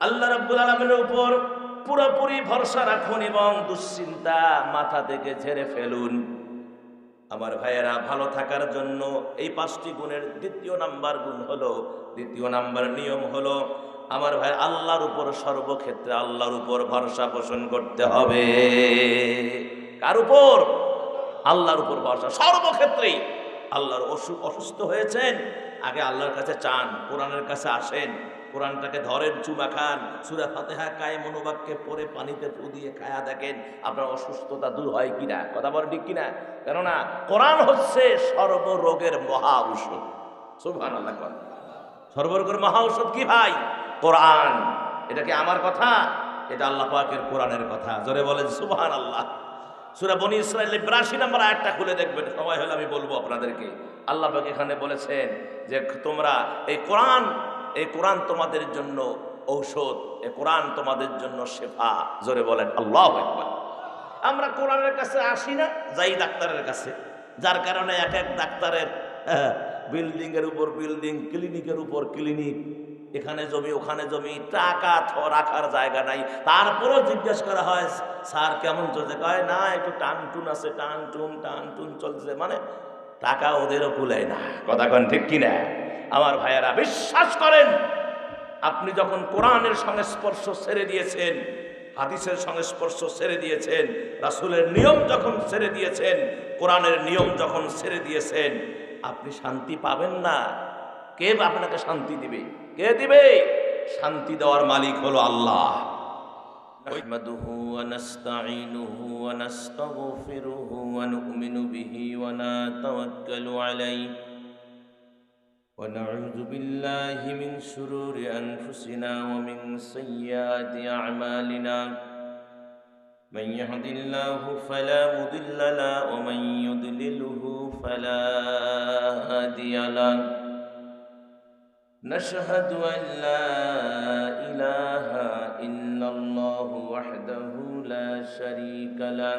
আল্লাহ রাব্বুল আলমিনের উপর পুরোপুরি ভরসা রাখুন এবং দুশ্চিন্তা মাথা থেকে ঝেড়ে ফেলুন। আমার ভাইয়েরা, ভালো থাকার জন্য এই পাঁচটি গুণের দ্বিতীয় নাম্বার গুণ হলো, দ্বিতীয় নাম্বার নিয়ম হলো, আমার ভাই আল্লাহর উপর সর্বক্ষেত্রে আল্লাহর উপর ভরসা পোষণ করতে হবে। কার উপর? আল্লাহর উপর ভরসা। সর্বক্ষেত্রেই আল্লাহর অসুখ অসুস্থ হয়েছেন, আগে আল্লাহর কাছে চান, কোরআনের কাছে আসেন কোরআনটাকে ধরেন, চুমা খান। সুরা ফাতেহা কায় মনোবাক্যে পরে পানিতে পু দিয়ে খায়া দেখেন, আপনার অসুস্থতা দূর হয় কিনা? কথা বলেন ঠিক কিনা? কেননা, কোরআন হচ্ছে সর্বরোগের মহা ঔষধ। সুবহান আল্লাহ সর্বরোগের মহা ঔষধ কি ভাই? কোরআন। এটা কি আমার কথা? এটা আল্লাহ পাকের কোরআনের কথা। জোরে বলেন সুবহান আল্লাহ সুরা বনি ইসরায়েলের বিরাশি নম্বর আয়াতটা খুলে দেখবেন। সময় হলে আমি বলব আপনাদেরকে। আল্লাহ পাক এখানে বলেছেন যে তোমরা এই কোরআন এই কোরআন তোমাদের জন্য ঔষধ, এ কোরআন তোমাদের জন্য শেফা। জোরে বলেন, আল্লাহ একবার আমরা কোরআনের কাছে আসি না, যাই ডাক্তারের কাছে। যার কারণে এক এক ডাক্তারের বিল্ডিং এর উপর বিল্ডিং, ক্লিনিকের উপর ক্লিনিক, এখানে জমি, ওখানে জমি, টাকা রাখার জায়গা নাই। তারপরেও জিজ্ঞেস করা হয়, স্যার, কেমন চলছে? কয়, না, একটু টান টুন আছে টান টুন টান টুন চলছে। মানে টাকা ওদেরও কুলায় না। কথা কন ঠিক কিনা? আমার ভাইয়েরা বিশ্বাস করেন আপনি যখন কোরআনের সংস্পর্শ ছেড়ে দিয়েছেন হাদিসের সংস্পর্শ ছেড়ে দিয়েছেন রাসূলের নিয়ম যখন ছেড়ে দিয়েছেন কোরআনের নিয়ম যখন ছেড়ে দিয়েছেন আপনি শান্তি পাবেন না কে বা আপনাকে শান্তি দিবে কে দিবে শান্তি দেওয়ার মালিক হলো আল্লাহ نحمده ونستعينه ونستغفره ونؤمن به ونتوكل عليه ونعوذ بالله من شرور أنفسنا ومن سيئات أعمالنا. من يهد الله فلا مضل له ومن يضلله فلا هادي له. نشهد أن لا إله إلا الله وحده لا شريك له.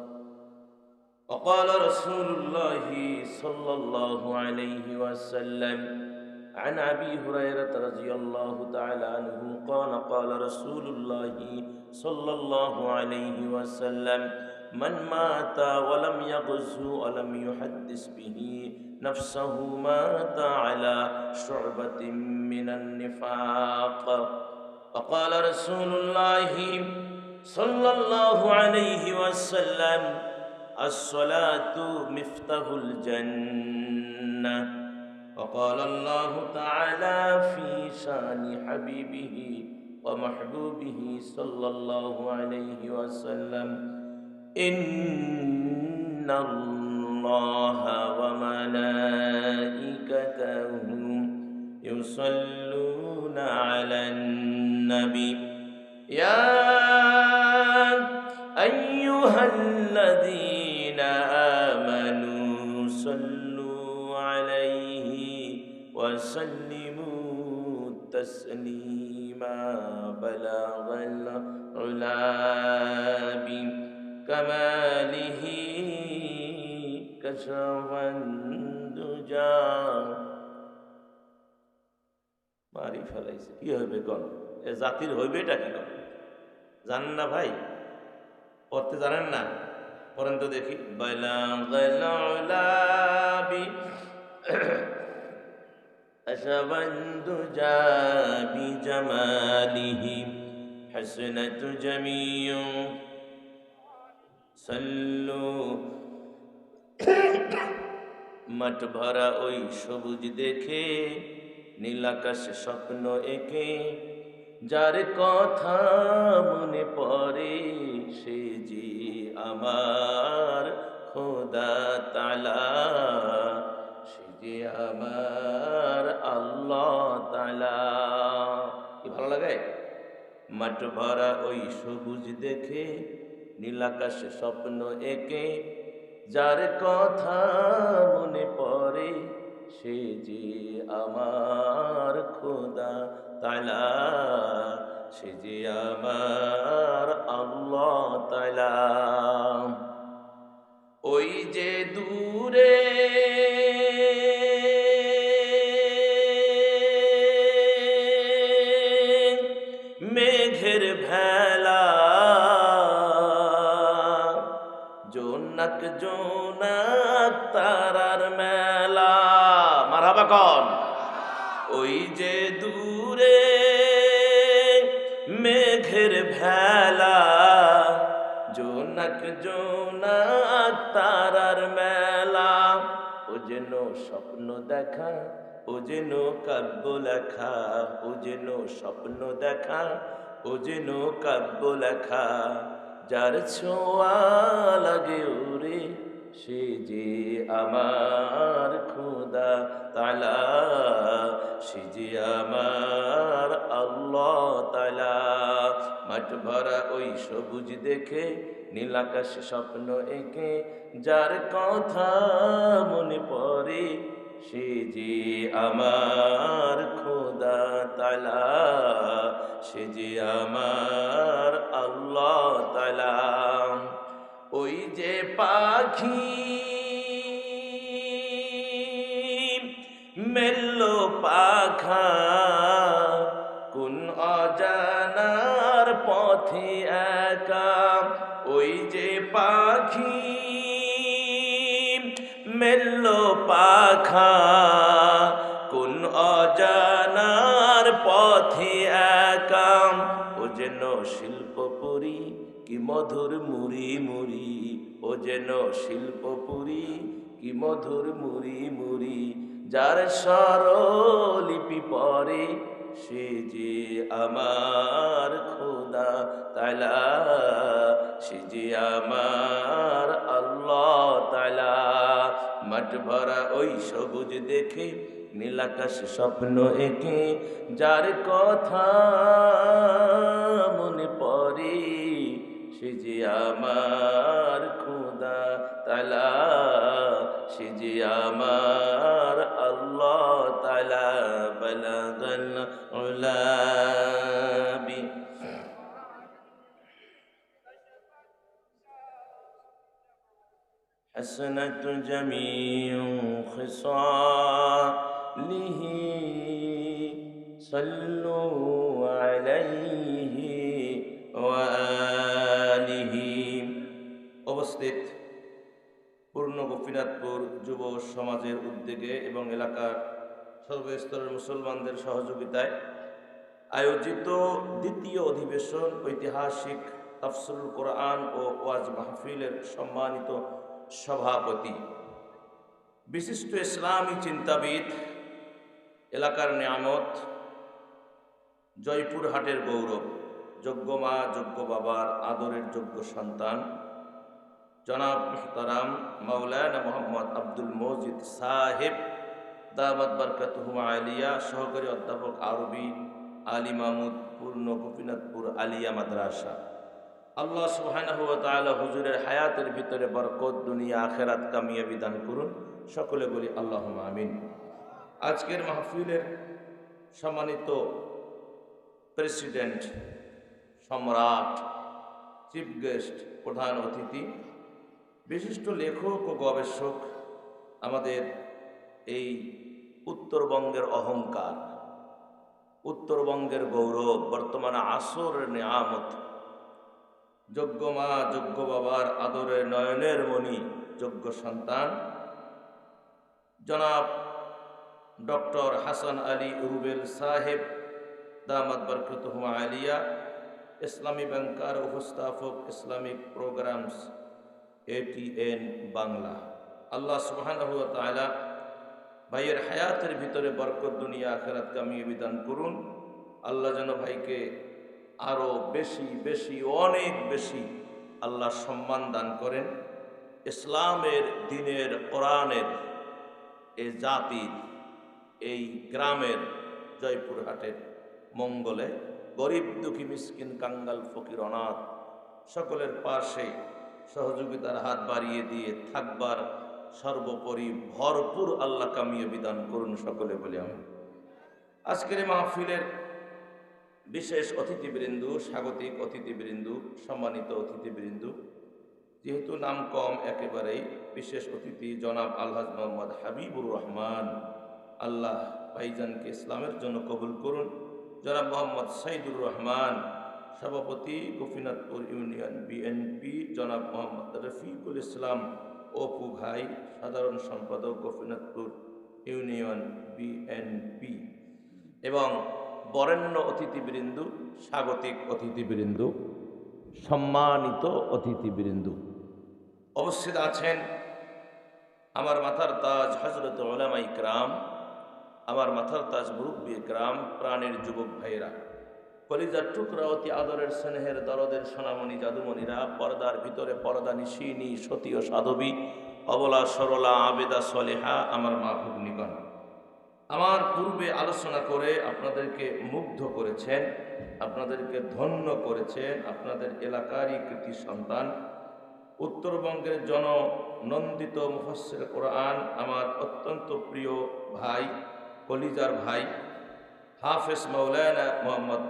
وقال رسول الله صلى الله عليه وسلم عن ابي هريره رضي الله تعالى عنه قال قال رسول الله صلى الله عليه وسلم من مات ولم يغزو ولم يحدث به نفسه مات على شعبة من النفاق وقال رسول الله صلى الله عليه وسلم الصلاة مفتاح الجنة. وقال الله تعالى في شأن حبيبه ومحبوبه صلى الله عليه وسلم إن الله وملائكته يصلون على النبي. يا أيها الذين تسليما بلغ العلا بكماله كشف الدجى মারি ফেলাইছে কি হবে কন এ জাতির হইবে এটা কি কন জানেন না ভাই পড়তে জানেন না পড়েন তো দেখি বি أشبند بجماله حسنة جميع صلوا মাঠ ভরা ওই সবুজ দেখে নীলাকাশ স্বপ্ন এঁকে যার কথা মনে পড়ে সে যে আমার খোদা তালা সে যে আমার আল্লাহ তালা কি ভালো লাগে? মাঠ ভরা ওই সবুজ দেখে নীলাকাশে স্বপ্ন এঁকে, যার কথা মনে পড়ে, সে যে আমার খোদা তালা সে যে আমার আল্লাহ তালা ওই যে দূরে মেঘের ভেলা। জোনাক জোনাক তারার মেলা। মারাবা কন। ওই যে দূরে মেঘের ভেলা। জোনাক জোনাক তারার মেলা। ও যেন স্বপ্ন দেখা, ও যেন কাব্য লেখা, ও যেন স্বপ্ন দেখা ও যেন কাব্য লেখা, যার ছোঁয়া লাগে ওরে, সে যে আমার খোদা তালা, সে যে আমার আল্লাহ তালা। মাঠ ভরা ওই সবুজ দেখে নীলাকাশ স্বপ্ন এঁকে, যার কথা মনে পড়ে সে যে আমার খোদা তালা, সে যে আমার আল্লাহ তালা। ওই যে পাখি মেল্লো পাখা, কোন অজানার পথে একা। ওই যে পাখি মেল্লো পাখা। কোন অজানার পথে একা। ও যেন শিল্পপুরী কি মধুর মুড়ি মুড়ি। ও যেন শিল্পপুরী কি মধুর মুড়ি মুড়ি। যার স্বরলিপি পরে সে যে আমার খোদা তালা। সে যে আমার মাঠ ভরা ওই সবুজ দেখে নীলাকাশ স্বপ্ন এঁকে, যার কথা মনে পড়ে, সে যে আমার খোদা তালা, সে যে আমার আল্লাহ তালা, বলাগল উলাবি حسنة جميع خصاله صلوا عليه وآله উপস্থিত পূর্ণ গোপীনাথপুর যুব সমাজের উদ্যোগে এবং এলাকার সর্বস্তরের মুসলমানদের সহযোগিতায় আয়োজিত দ্বিতীয় অধিবেশন ঐতিহাসিক তাফসরুল কোরআন ও ওয়াজ মাহফিলের সম্মানিত সভাপতি। বিশিষ্ট ইসলামী চিন্তাবিদ, এলাকার নিয়ামত, জয়পুরহাটের গৌরব, যোগ্য মা, যোগ্য বাবার আদরের যোগ্য সন্তান, জনাব মুহতারাম মাওলানা মোহাম্মদ আব্দুল মজিদ সাহেব দাবাদ বারকাতুহুমা আলিয়া, সহকারী অধ্যাপক আরবি আলী মাহমুদ পূর্ণ গোপীনাথপুর আলিয়া মাদ্রাসা। আল্লাহ তাআলা হুজুরের হায়াতের ভিতরে বরকত, দুনিয়া, আখেরাত কামিয়ে বিধান করুন। সকলে বলি আল্লাহ আমিন। আজকের মাহফিলের সম্মানিত প্রেসিডেন্ট, সম্রাট, চিফ গেস্ট, প্রধান অতিথি, বিশিষ্ট লেখক ও গবেষক, আমাদের এই উত্তরবঙ্গের অহংকার, উত্তরবঙ্গের গৌরব, বর্তমানে আসরের নিয়ামত যোগ্য মা, যোগ্য বাবার আদরে নয়নের মণি, যোগ্য সন্তান। জনাব ডক্টর হাসান আলী রুবেল সাহেব, দামাত বরকতুহুমা আলিয়া, ইসলামী ব্যাংকার উপস্থাপক ইসলামিক প্রোগ্রামস এটিএন বাংলা। আল্লাহ ওয়া ভাইয়ের হায়াতের ভিতরে বরকত দুনিয়া আখেরাত কামিয়ে বিধান করুন। আল্লাহ যেন ভাইকে আরও বেশি বেশি, অনেক বেশি আল্লাহ সম্মান দান করেন। ইসলামের, দিনের, কোরআনের, এ জাতির, এই গ্রামের জয়পুরহাটের মঙ্গলে গরিব দুঃখী মিসকিন, কাঙ্গাল, ফকির, অনাথ সকলের পাশে সহযোগিতার হাত বাড়িয়ে দিয়ে থাকবার সর্বোপরি ভরপুর আল্লাহ কামিয়ে বিধান করুন সকলে বলে আমি। আজকের মাহফিলের বিশেষ অতিথিবৃন্দু, স্বাগতিক অতিথিবৃন্দু, সম্মানিত অতিথিবৃন্দু। যেহেতু নাম কম, একেবারেই বিশেষ অতিথি জনাব আলহাজ মোহাম্মদ হাবিবুর রহমান। আল্লাহ ভাইজানকে ইসলামের জন্য কবুল করুন। জনাব মোহাম্মদ সাইদুর রহমান, সভাপতি গোপীনাথপুর ইউনিয়ন বিএনপি। জনাব মোহাম্মদ রফিকুল ইসলাম, অপু ভাই, সাধারণ সম্পাদক গোপীনাথপুর ইউনিয়ন বিএনপি। এবং বরেণ্য অতিথিবৃন্দু, স্বাগতিক অতিথিবৃন্দু, সম্মানিত অতিথিবৃন্দু। অবস্থিত আছেন আমার মাথার তাজ হজরত ওলামা ইকরাম আমার মাথার তাজ মুরব্বী গ্রাম প্রাণের যুবক ভাইয়েরা। কলিজার টুকরা অতি আদরের স্নেহের দরদের সোনামণি জাদুমণিরা, পর্দার ভিতরে পর্দা নিশিনী সতী ও সাধবী, অবলা সরলা আবেদা সলেহা, আমার মা ভগ্নিগণ আমার পূর্বে আলোচনা করে আপনাদেরকে মুগ্ধ করেছেন, আপনাদেরকে ধন্য করেছেন আপনাদের এলাকারই কৃতি সন্তান। উত্তরবঙ্গের জননন্দিত মুফসির কোরআন আমার অত্যন্ত প্রিয় ভাই, কলিজার ভাই, হাফেজ মৌলানা মোহাম্মদ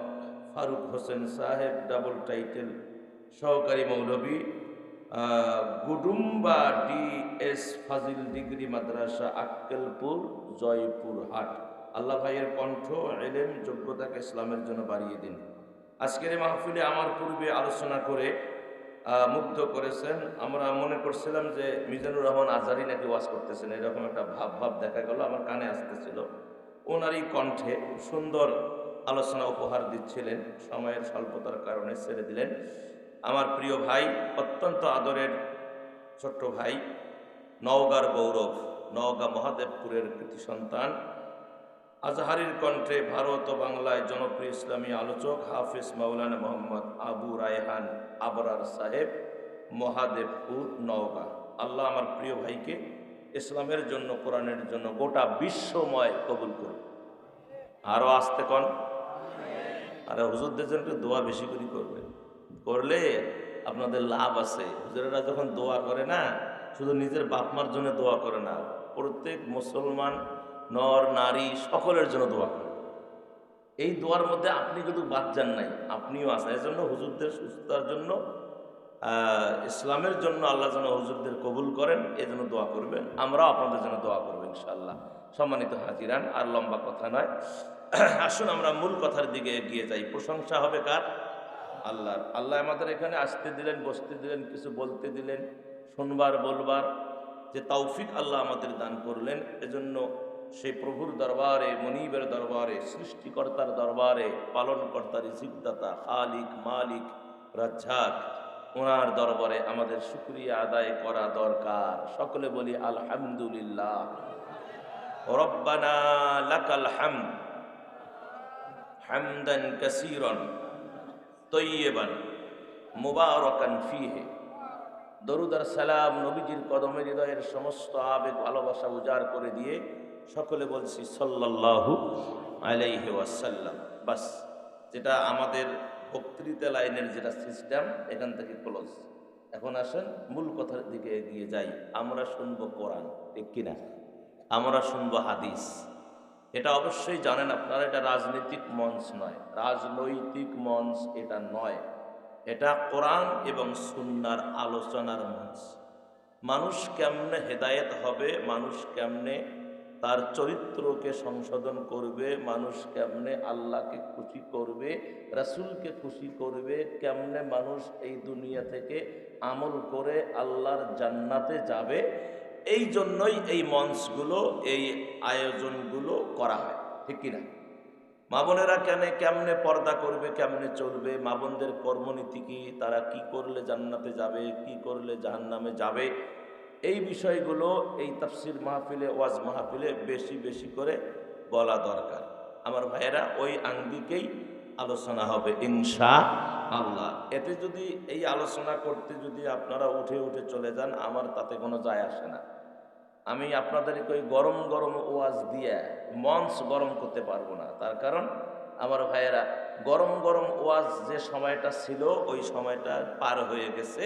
ফারুক হোসেন সাহেব, ডাবল টাইটেল সহকারী মৌলবী গুডুম্বা ডি এস ফাজিল ডিগ্রি মাদ্রাসা আক্কেলপুর, জয়পুর হাট। আল্লাহ ভাইয়ের কণ্ঠ, এলেম, যোগ্যতাকে ইসলামের জন্য বাড়িয়ে দিন। আজকের এই মাহফিলে আমার পূর্বে আলোচনা করে মুগ্ধ করেছেন। আমরা মনে করছিলাম যে মিজানুর রহমান আজারি নাকি ওয়াজ করতেছেন, এরকম একটা ভাব ভাব দেখা গেল, আমার কানে আসতেছিল। ওনারই কণ্ঠে সুন্দর আলোচনা উপহার দিচ্ছিলেন, সময়ের স্বল্পতার কারণে ছেড়ে দিলেন। আমার প্রিয় ভাই, অত্যন্ত আদরের ছোট্ট ভাই নওগাঁর গৌরব, নওগাঁ মহাদেবপুরের কৃতি সন্তান। আজহারির কণ্ঠে ভারত ও বাংলায় জনপ্রিয় ইসলামী আলোচক হাফিজ মাওলানা মোহাম্মদ আবু রায়হান আবরার সাহেব, মহাদেবপুর, নওগাঁ। আল্লাহ আমার প্রিয় ভাইকে ইসলামের জন্য, কোরআনের জন্য গোটা বিশ্বময় কবুল করুন আরও আসতে কন? আরে হুজুরদের জন্য একটু দোয়া বেশি করে করবেন। করলে আপনাদের লাভ আছে। হুজুরেরা যখন দোয়া করে না শুধু নিজের বাপ মার জন্য দোয়া করে না, প্রত্যেক মুসলমান, নর, নারী, সকলের জন্য দোয়া করে। এই দোয়ার মধ্যে আপনি কিন্তু বাদ যান নাই। আপনিও আছেন। এই জন্য হুজুরদের সুস্থতার জন্য ইসলামের জন্য আল্লাহ যেন হুজুরদের কবুল করেন, এই জন্য দোয়া করবেন। আমরাও আপনাদের জন্য দোয়া করব ইনশাল্লাহ সম্মানিত হাজিরান, আর লম্বা কথা নয়। আসুন আমরা মূল কথার দিকে এগিয়ে যাই। প্রশংসা হবে কার? আল্লাহর। আল্লাহ আমাদের এখানে আসতে দিলেন, বসতে দিলেন, কিছু বলতে দিলেন। শুনবার, বলবার যে তৌফিক আল্লাহ আমাদের দান করলেন। এজন্য সেই প্রভুর দরবারে, মনিবের দরবারে, সৃষ্টিকর্তার দরবারে পালনকর্তার রিজিকদাতা, খালিক, মালিক, রাজ্জাক, ওনার দরবারে আমাদের শুক্রিয়া আদায় করা দরকার। সকলে বলি, আলহামদুলিল্লাহ। রব্বানা লাকাল হামদ। হামদান কাসীরান। তৈয়বান। মুবারকান ফিহে। দরুদ আর সালাম নবীজির কদমে হৃদয়ের সমস্ত আবেগ, ভালোবাসা উজাড় করে দিয়ে সকলে বলছি, সাল্লাল্লাহু আলাইহি বাস, যেটা আমাদের বক্তৃতা লাইনের যেটা সিস্টেম, এখান থেকে ক্লোজ। এখন আসেন, মূল কথার দিকে এগিয়ে যাই। আমরা শুনব কোরআন, ঠিক কিনা? আমরা শুনব হাদিস। এটা অবশ্যই জানেন আপনারা, এটা রাজনৈতিক মঞ্চ নয়। রাজনৈতিক মঞ্চ এটা নয়। এটা কোরআন এবং সুন্নার আলোচনার মঞ্চ। মানুষ কেমনে হেদায়েত হবে, মানুষ কেমনে তার চরিত্রকে সংশোধন করবে, মানুষ কেমনে আল্লাহকে খুশি করবে, রাসূলকে খুশি করবে, কেমনে মানুষ এই দুনিয়া থেকে আমল করে আল্লাহর জান্নাতে যাবে, এই জন্যই এই মঞ্চগুলো, এই আয়োজনগুলো করা হয়। ঠিক কিনা? মা বোনেরা কেন কেমনে পর্দা করবে, কেমনে চলবে? মা বোনদের কর্মনীতি কি? তারা কি করলে জান্নাতে যাবে? কি করলে জাহান্নামে যাবে? এই বিষয়গুলো এই তাফসির মাহফিলে, ওয়াজ মাহফিলে বেশি বেশি করে বলা দরকার। আমার ভাইয়েরা, ওই আঙ্গিকেই আলোচনা হবে ইনশা আল্লাহ এতে যদি এই আলোচনা করতে যদি আপনারা উঠে উঠে চলে যান, আমার তাতে কোনো যায় আসে না। আমি আপনাদেরকে ওই গরম গরম ওয়াজ দিয়ে মঞ্চ গরম করতে পারব না। তার কারণ আমার ভাইয়েরা, গরম গরম ওয়াজ যে সময়টা ছিল, ওই সময়টা পার হয়ে গেছে।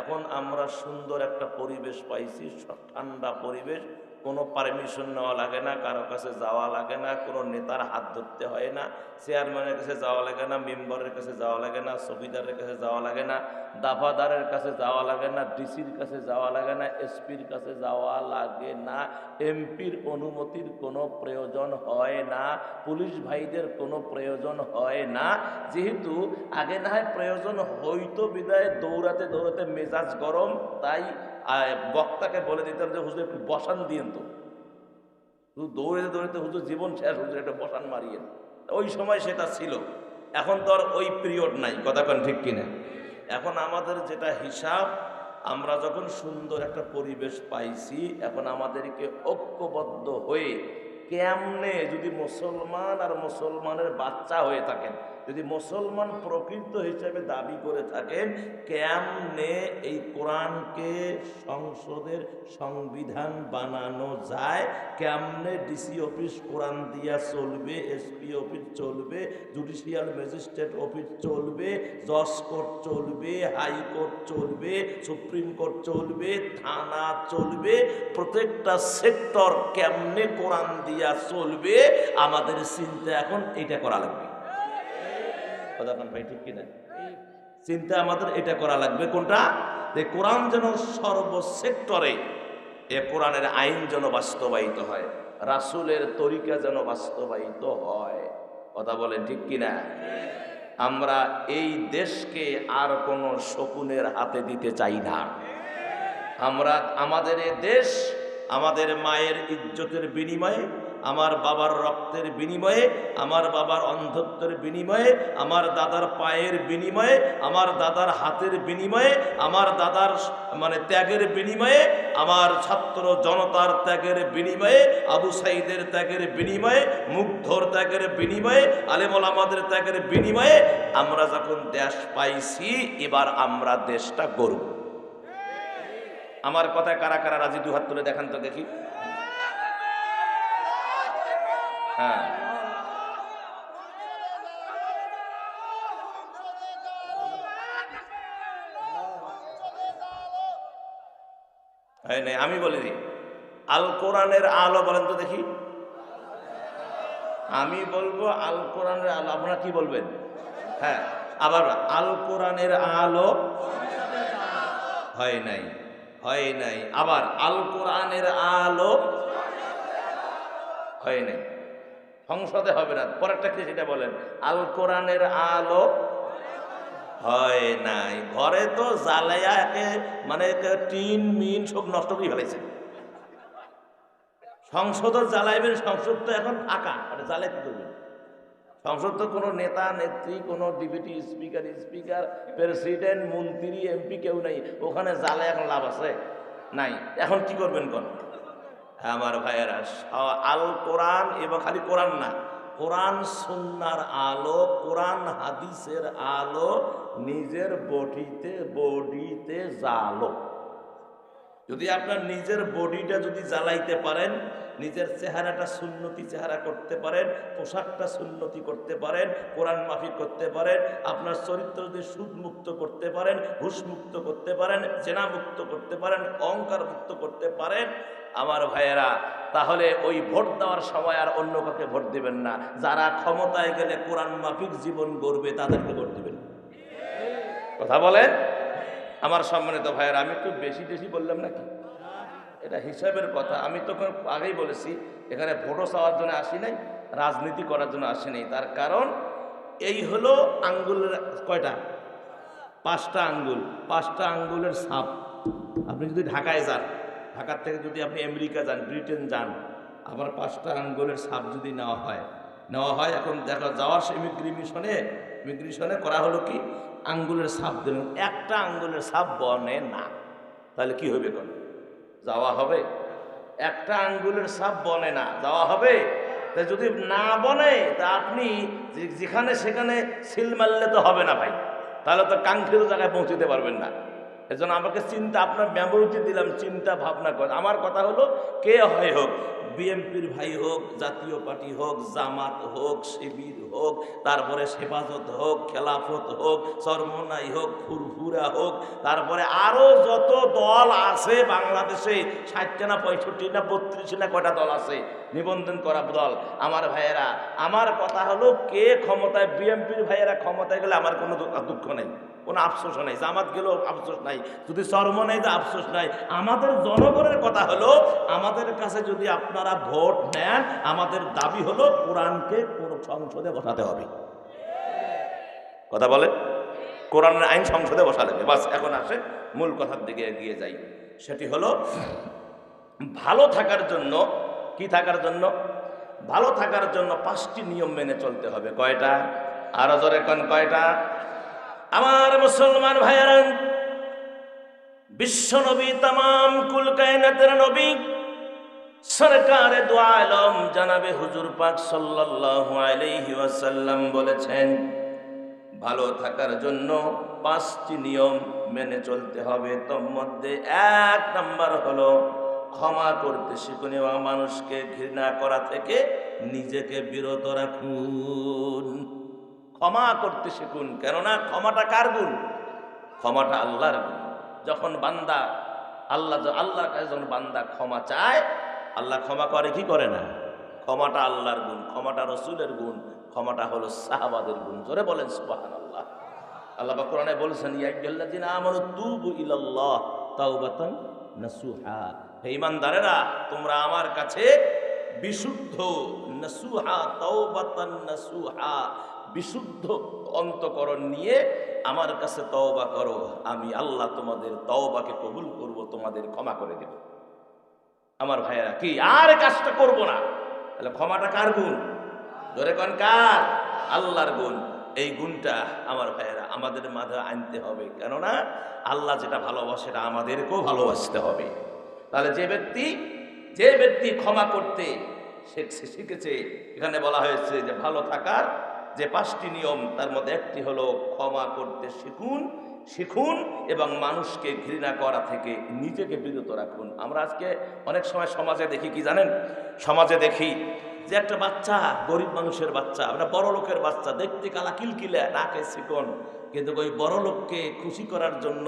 এখন আমরা সুন্দর একটা পরিবেশ পাইছি সব ঠান্ডা পরিবেশ। কোনো পারমিশন নেওয়া লাগে না, কারও কাছে যাওয়া লাগে না, কোনো নেতার হাত ধরতে হয় না চেয়ারম্যানের কাছে যাওয়া লাগে না মেম্বারের কাছে যাওয়া লাগে না সফিদারের কাছে যাওয়া লাগে না দাফাদারের কাছে যাওয়া লাগে না, ডিসির কাছে যাওয়া লাগে না, এসপির কাছে যাওয়া লাগে না, এমপির অনুমতির কোনো প্রয়োজন হয় না, পুলিশ ভাইদের কোনো প্রয়োজন হয় না, যেহেতু আগে না হয় প্রয়োজন হইতো বিদায় দৌড়াতে দৌড়াতে মেজাজ গরম, তাই বক্তাকে বলে দিতাম যে, হুজুর, একটু বসান দিয়েন তো। শুধু দৌড়াতে দৌড়াতে হুজুর জীবন শেষ, হুজুর একটা বসান মারিয়েন ওই সময় সেটা ছিল। এখন তো আর ওই পিরিয়ড নাই। কথা কন ঠিক কিনা? এখন আমাদের যেটা হিসাব, আমরা যখন সুন্দর একটা পরিবেশ পাইছি, এখন আমাদেরকে ঐক্যবদ্ধ হয়ে কেমনে যদি মুসলমান আর মুসলমানের বাচ্চা হয়ে থাকেন যদি মুসলমান প্রকৃত হিসেবে দাবি করে থাকেন, কেমনে এই কোরআনকে সংসদের সংবিধান বানানো যায়? কেমনে ডিসি অফিস কোরআন দিয়া চলবে, এসপি অফিস চলবে, জুডিশিয়াল ম্যাজিস্ট্রেট অফিস চলবে, জজ কোর্ট চলবে হাইকোর্ট চলবে, সুপ্রিম কোর্ট চলবে, থানা চলবে, প্রত্যেকটা সেক্টর কেমনে কোরআন দিয়া চলবে? আমাদের চিন্তা এখন এইটা করা লাগবে। কথা বলেন ভাই ঠিক কিনা? চিন্তা আমাদের এটা করা লাগবে। কোনটা? যে কোরআন যেন সর্বসেক্টরে এ কোরআনের আইন যেন বাস্তবায়িত হয়, রাসূলের তরিকা যেন বাস্তবায়িত হয়। কথা বলেন ঠিক কিনা? আমরা এই দেশকে আর কোনো শকুনের হাতে দিতে চাই না। আমরা, আমাদের এ দেশ আমাদের মায়ের ইজ্জতের বিনিময়ে আমার বাবার রক্তের বিনিময়ে, আমার বাবার অন্ধত্বের বিনিময়ে, আমার দাদার পায়ের বিনিময়ে, আমার দাদার হাতের বিনিময়ে, আমার দাদার মানে ত্যাগের বিনিময়ে, আমার ছাত্র জনতার ত্যাগের বিনিময়ে, আবু সাইদের ত্যাগের বিনিময়ে, মুগ্ধর ত্যাগের বিনিময়ে আলেমল আমাদের ত্যাগের বিনিময়ে আমরা যখন দেশ পাইছি, এবার আমরা দেশটা গর্ব আমার কথায় কারা কারা রাজি দু হাত তুলে দেখান তো দেখি। হ্যাঁ। এই নে, আমি বলে দিই। আল কোরআনের আলো বলেন তো দেখি। আমি বলব আল কোরআনের আলো। আপনারা কি বলবেন? হ্যাঁ আবার আল কোরআনের আলো হয় নাই হয় নাই। আবার আল কোরআনের আলো হয় নাই। সংসদে হবে না। পরেরটা কি সেটা বলেন? আল কোরআনের আলো হয় নাই। ঘরে তো জ্বালাইয়া একে মানে টিন, মিন সব নষ্ট করে ফেলেছে সংসদও জ্বালাইবেন, সংসদ তো এখন ফাঁকা। এটা জ্বালাই কি করবেন? সংসদ তো কোনো নেতা, নেত্রী, কোনো ডিপুটি স্পিকার স্পিকার, প্রেসিডেন্ট, মন্ত্রী, এমপি কেউ নেই। ওখানে জ্বালে এখন লাভ আছে? নাই। এখন কি করবেন কোন? আমার ভাইয়েরা আল কোরআন এবং খালি কোরআন না, কোরআন সুন্নার আলো, কোরআন হাদিসের আলো নিজের বডিতে বডিতে জালো যদি আপনার নিজের বডিটা যদি জ্বালাইতে পারেন, নিজের চেহারাটা সুন্নতি চেহারা করতে পারেন, পোশাকটা সুন্নতি করতে পারেন, কোরআন মাফি করতে পারেন, আপনার চরিত্র যদি সুদ মুক্ত করতে পারেন হুশ মুক্ত করতে পারেন জেনা মুক্ত করতে পারেন অহংকার মুক্ত করতে পারেন আমার ভাইয়েরা, তাহলে ওই ভোট দেওয়ার সময় আর অন্য কাউকে ভোট দেবেন না। যারা ক্ষমতায় গেলে কোরআন মাফিক জীবন গড়বে, তাদেরকে ভোট দেবেন। কথা বলেন? আমার সম্মানিত ভাইয়েরা, আমি একটু বেশি বেশি বললাম নাকি? এটা হিসাবের কথা। আমি তো আগেই বলেছি, এখানে ভোটও চাওয়ার জন্য আসি নাই, রাজনীতি করার জন্য আসি নাই। তার কারণ, এই হলো আঙ্গুলের কয়টা? পাঁচটা আঙ্গুল। পাঁচটা আঙ্গুলের সাপ আপনি যদি ঢাকায় যান ঢাকার থেকে যদি আপনি আমেরিকা যান, ব্রিটেন যান আমার পাঁচটা আঙ্গুলের সাপ যদি নেওয়া হয় নেওয়া হয়, এখন দেখা যাওয়ার ইমিগ্রেশনে ইমিগ্রেশনে করা হলো কি? আঙ্গুলের সাপ দিলেন। একটা আঙ্গুলের সাপ বনে না। তাহলে কি হবে কোন যাওয়া হবে? একটা আঙ্গুলের সাপ বনে না। যাওয়া হবে? তা যদি না বনে, তা আপনি যেখানে সেখানে সিল মারলে তো হবে না ভাই। তাহলে তো কাঙ্ক্ষিত জায়গায় পৌঁছতে পারবেন না। এজন্য আমাকে চিন্তা, আপনার মেমোরিতে দিলাম চিন্তা, ভাবনা কর। আমার কথা হলো, কে হয় হোক, বিএনপির ভাই হোক, জাতীয় পার্টি হোক, জামাত হোক, শিবির হোক, তারপরে হেফাজত হোক, খেলাফত হোক, চরমনাই হোক, ফুরফুরা হোক, তারপরে আরও যত দল আছে বাংলাদেশে, ষাটটা না পঁয়ষট্টি না বত্রিশ না কয়টা দল আছে, নিবন্ধন করা দল, আমার ভাইয়েরা। আমার কথা হলো, কে ক্ষমতায়, বিএনপির ভাইয়েরা ক্ষমতায় গেলে আমার কোনো দুঃখ নেই। কোনো আফসোস নাই, জামাত গেলেও আফসোস নাই, যদি চর্ম নেই তো আফসোস নাই। আমাদের জনগণের কথা হলো, আমাদের কাছে যদি আপনারা ভোট নেন, আমাদের দাবি হলো কোরআনকে সংসদে বসাতে হবে। কথা বলে? কোরআনের আইন সংসদে হবে বাস এখন আসে, মূল কথার দিকে এগিয়ে যাই। সেটি হলো, ভালো থাকার জন্য, কি থাকার জন্য? ভালো থাকার জন্য পাঁচটি নিয়ম মেনে চলতে হবে। কয়টা? আরও জোরে কোন, কয়টা? আমার মুসলমান ভাইয়েরা, বিশ্ব নবী তাম কুল কায়নাতের নবী, সরকারে দোয়ালম জানাবে হুজুর পাক সাল্লাল্লাহু আলাইহি ওয়াসাল্লাম বলেছেন, ভালো থাকার জন্য পাঁচটি নিয়ম মেনে চলতে হবে। তোর মধ্যে এক নাম্বার হলো, ক্ষমা করতে শিখুন মানুষকে ঘৃণা করা থেকে নিজেকে বিরত রাখুন। ক্ষমা করতে শিখুন। কেননা ক্ষমাটা কার গুণ? ক্ষমাটা আল্লাহর গুণ। যখন বান্দা, আল্লাহ আল্লাহর কাছে যখন বান্দা ক্ষমা চায়, আল্লাহ ক্ষমা করে, কি করে না? ক্ষমাটা আল্লাহর গুণ, ক্ষমাটা রসুলের গুণ, ক্ষমাটা হলো সাহাবাদের গুণ। জোরে বলেন সুবাহান আল্লাহ আল্লাহ বা কোরআনে বলছেন আমানু তুবু ইলাল্লাহ তাওবাতান নাসুহা। হে ঈমানদারেরা, তোমরা আমার কাছে বিশুদ্ধ নাসুহা, তাওবাতান নাসুহা। বিশুদ্ধ অন্তকরণ নিয়ে আমার কাছে তওবা করো, আমি আল্লাহ তোমাদের তওবাকে কবুল করব, তোমাদের ক্ষমা করে দেব। আমার ভাইয়েরা, কি, আর কাজটা করব না? তাহলে ক্ষমাটা কার গুণ? ধরে কন কার? আল্লাহর গুণ। এই গুণটা আমার ভাইয়েরা, আমাদের মাঝে আনতে হবে। কেননা, আল্লাহ যেটা ভালোবাসে আমাদেরকেও ভালোবাসতে হবে। তাহলে যে ব্যক্তি যে ব্যক্তি ক্ষমা করতে শিখছে। এখানে বলা হয়েছে যে ভালো থাকার যে পাঁচটি নিয়ম, তার মধ্যে একটি হলো ক্ষমা করতে শিখুন শিখুন এবং মানুষকে ঘৃণা করা থেকে নিজেকে বিরত রাখুন। আমরা আজকে অনেক সময় সমাজে দেখি কি জানেন? সমাজে দেখি যে একটা বাচ্চা, গরিব মানুষের বাচ্চা, আমরা বড় লোকের বাচ্চা, দেখতে কালা কিলকিলে নাকে চিকন। কিন্তু ওই বড় লোককে খুশি করার জন্য,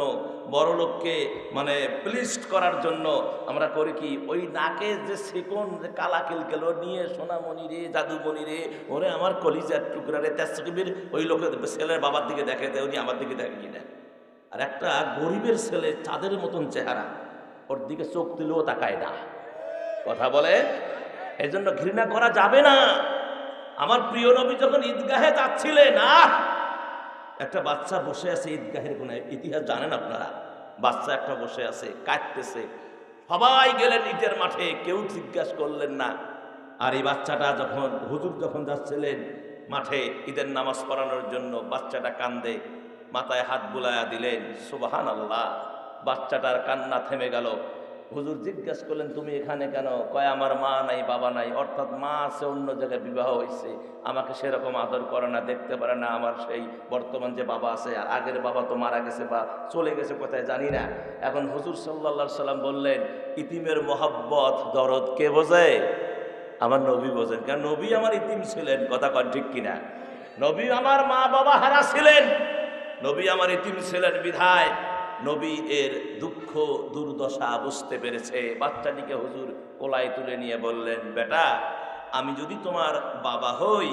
বড় লোককে মানে প্লিস্ট করার জন্য আমরা করি কি, ওই নাকে যে সেকন যে কালা কিলকেলো নিয়ে সোনামণি রে, জাদুমণি রে, ওরে আমার কলিজার টুকরা রে তেসকিবির ওই লোকের ছেলের বাবার দিকে দেখে দেয়, উনি আমার দিকে দেখে কিনা আর একটা গরিবের ছেলে চাঁদের মতন চেহারা, ওর দিকে চোখ দিলেও তাকায় না। কথা বলে? এই জন্য ঘৃণা করা যাবে না। আমার প্রিয় নবী যখন ঈদগাহে যাচ্ছিলেন না একটা বাচ্চা বসে আছে ঈদগাহের কোন ইতিহাস জানেন আপনারা? বাচ্চা একটা বসে আছে, কাঁদতেছে। সবাই গেলেন ঈদের মাঠে, কেউ জিজ্ঞাসা করলেন না। আর এই বাচ্চাটা যখন, হুজুর যখন যাচ্ছিলেন মাঠে ঈদের নামাজ পড়ানোর জন্য, বাচ্চাটা কান্দে, মাথায় হাত বুলায়া দিলেন সুবাহান আল্লাহ বাচ্চাটার কান্না থেমে গেল। হুজুর জিজ্ঞাসা করলেন, তুমি এখানে কেন? কয়, আমার মা নাই, বাবা নাই। অর্থাৎ মা আছে, অন্য জায়গায় বিবাহ হয়েছে আমাকে সেরকম আদর করে না, দেখতে পারে না আমার সেই বর্তমান যে বাবা আছে, আর আগের বাবা তো মারা গেছে বা চলে গেছে কোথায় জানি না। এখন হুজুর সাল্লা সাল্লাম বললেন, ইতিমের মোহাব্বত, দরদ কে বোঝে? আমার নবী বোঝেন। কারণ নবী আমার ইতিম ছিলেন, কথা কন ঠিক কিনা? নবী আমার মা বাবা হারা ছিলেন। নবী আমার ইতিম ছিলেন, বিধায় নবী এর দুঃখ, দুর্দশা বুঝতে পেরেছে। বাচ্চাটিকে হুজুর কোলায় তুলে নিয়ে বললেন, বেটা, আমি যদি তোমার বাবা হই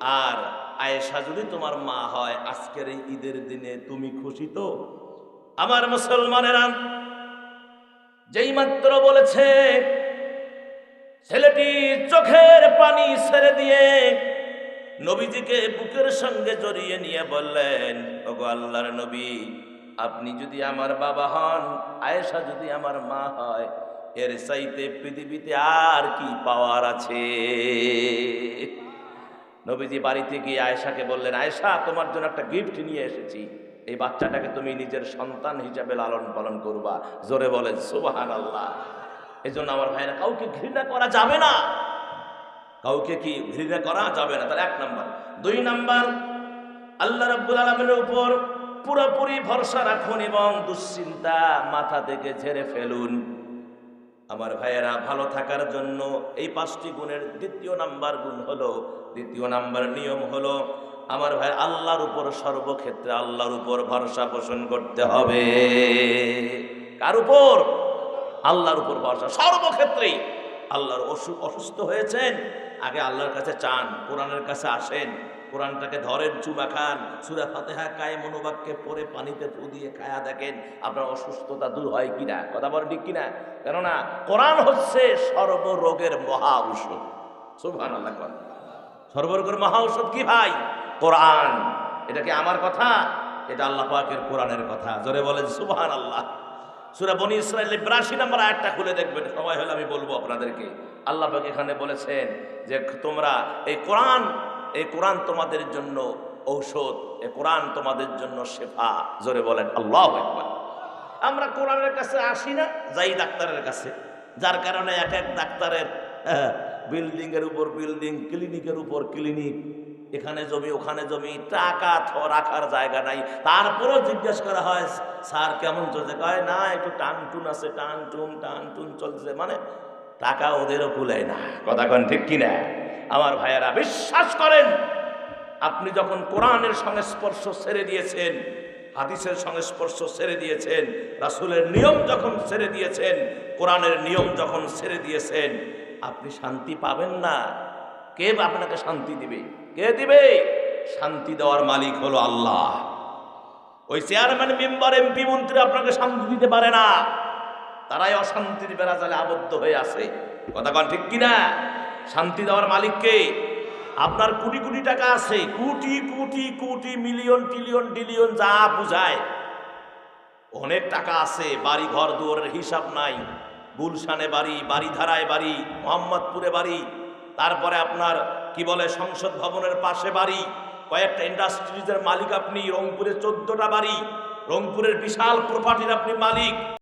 আর আয়েশা যদি তোমার মা হয়, আজকের এই ঈদের দিনে তুমি খুশি তো? আমার মুসলমানেরা যেই মাত্র বলেছে, ছেলেটি চোখের পানি ছেড়ে দিয়ে নবীজিকে বুকের সঙ্গে জড়িয়ে নিয়ে বললেন, ওগো আল্লাহর নবী আপনি যদি আমার বাবা হন, আয়েশা যদি আমার মা হয়, এর চাইতে পৃথিবীতে আর কি পাওয়ার আছে? নবীজি বাড়িতে গিয়ে আয়েশাকে বললেন, আয়েশা, তোমার জন্য একটা গিফট নিয়ে এসেছি। এই বাচ্চাটাকে তুমি নিজের সন্তান হিসাবে লালন পালন করবা। জোরে বলেন সুবাহান আল্লাহ এই জন্য আমার ভাইরা কাউকে ঘৃণা করা যাবে না। কাউকে কি ঘৃণা করা যাবে না? তার এক নাম্বার। দুই নাম্বার, আল্লাহ রাব্বুল আলমের উপর পুরোপুরি ভরসা রাখুন এবং দুশ্চিন্তা মাথা থেকে ঝেড়ে ফেলুন। আমার ভাইয়েরা, ভালো থাকার জন্য এই পাঁচটি গুণের দ্বিতীয় নাম্বার গুণ হলো, দ্বিতীয় নাম্বার নিয়ম হলো, আমার ভাই আল্লাহর উপর সর্বক্ষেত্রে আল্লাহর উপর ভরসা পোষণ করতে হবে। কার উপর? আল্লাহর উপর ভরসা। সর্বক্ষেত্রেই আল্লাহর অসু- অসুস্থ হয়েছেন, আগে আল্লাহর কাছে চান, কোরআনের কাছে আসেন কোরআনটাকে ধরেন, চুমা খান। সুরা ফাতেহা কায়ে মনোবাক্যে পরে পানিতে ফু দিয়ে খায়া দেখেন, আপনার অসুস্থতা দূর হয় কিনা? কথা বলেন ঠিক কিনা? কেননা কোরআন হচ্ছে সর্বরোগের মহা ঔষধ। সুবহান আল্লাহ সর্বরোগের মহা ঔষধ কি ভাই? কোরআন। এটা কি আমার কথা? এটা আল্লাহ পাকের কোরআনের কথা। জোরে বলেন সুবহান আল্লাহ সুরা বনি ইসরায়েলের বিরাশি নম্বর আয়াতটা খুলে দেখবেন। সময় হলে আমি বলব আপনাদেরকে। আল্লাহ পাক এখানে বলেছেন যে তোমরা এই কোরআন এই কোরআন তোমাদের জন্য ঔষধ, এ কোরআন তোমাদের জন্য শেফা। জোরে বলেন, আল্লাহ একবার আমরা কোরআনের কাছে আসি না, যাই ডাক্তারের কাছে। যার কারণে এক এক ডাক্তারের বিল্ডিং এর উপর বিল্ডিং, ক্লিনিকের উপর ক্লিনিক, এখানে জমি, ওখানে জমি, টাকা রাখার জায়গা নাই। তারপরেও জিজ্ঞেস করা হয়, স্যার, কেমন চলছে? কয়, না, একটু টান টুন আছে টান টুন টান টুন চলছে। মানে টাকা ওদেরও কুলায় না। কথা কন ঠিক কিনা? আমার ভাইয়েরা, বিশ্বাস করেন, আপনি যখন কোরআনের সংস্পর্শ ছেড়ে দিয়েছেন, হাদিসের সংস্পর্শ ছেড়ে দিয়েছেন, রাসুলের নিয়ম যখন ছেড়ে দিয়েছেন, কোরআনের নিয়ম যখন ছেড়ে দিয়েছেন, আপনি শান্তি পাবেন না। কে আপনাকে শান্তি দিবে? কে দিবে? শান্তি দেওয়ার মালিক হলো আল্লাহ। ওই চেয়ারম্যান, মেম্বার, এমপি, মন্ত্রী আপনাকে শান্তি দিতে পারে না। তারাই অশান্তির বেড়াজালে আবদ্ধ হয়ে আছে। কথা কন ঠিক কিনা? শান্তি দেওয়ার মালিককে। আপনার কোটি কোটি টাকা আছে, কোটি কোটি কোটি মিলিয়ন ট্রিলিয়ন ডিলিয়ন যা বুঝায়। অনেক টাকা আছে বাড়ি ঘর দুয়ারের হিসাব নাই। গুলশানে বাড়ি, বাড়িধারায় বাড়ি, মোহাম্মদপুরে বাড়ি, তারপরে আপনার কি বলে সংসদ ভবনের পাশে বাড়ি, কয়েকটা ইন্ডাস্ট্রিজের মালিক আপনি, রংপুরে চোদ্দটা বাড়ি, রংপুরের বিশাল প্রপার্টির আপনি মালিক।